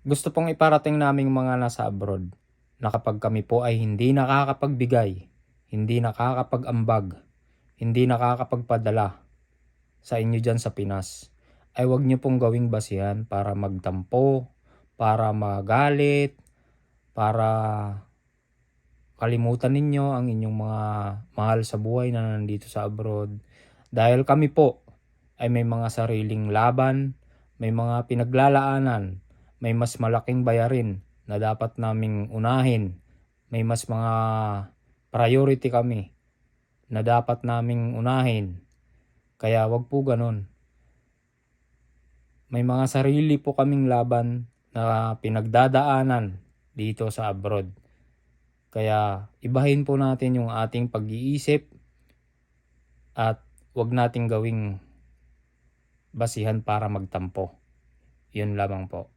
Gusto pong iparating naming mga nasa abroad na kapag kami po ay hindi nakakapagbigay, hindi nakakapag-ambag, hindi nakakapagpadala sa inyo dyan sa Pinas, ay wag niyo pong gawing basihan para magtampo, para magalit, para kalimutan ninyo ang inyong mga mahal sa buhay na nandito sa abroad. Dahil kami po ay may mga sariling laban, may mga pinaglalaanan, may mas malaking bayarin na dapat naming unahin, may mas mga priority kami na dapat naming unahin. Kaya wag po ganun. May mga sarili po kaming laban na pinagdadaanan dito sa abroad. Kaya ibahin po natin yung ating pag-iisip at wag nating gawing basihan para magtampo. Yun lamang po.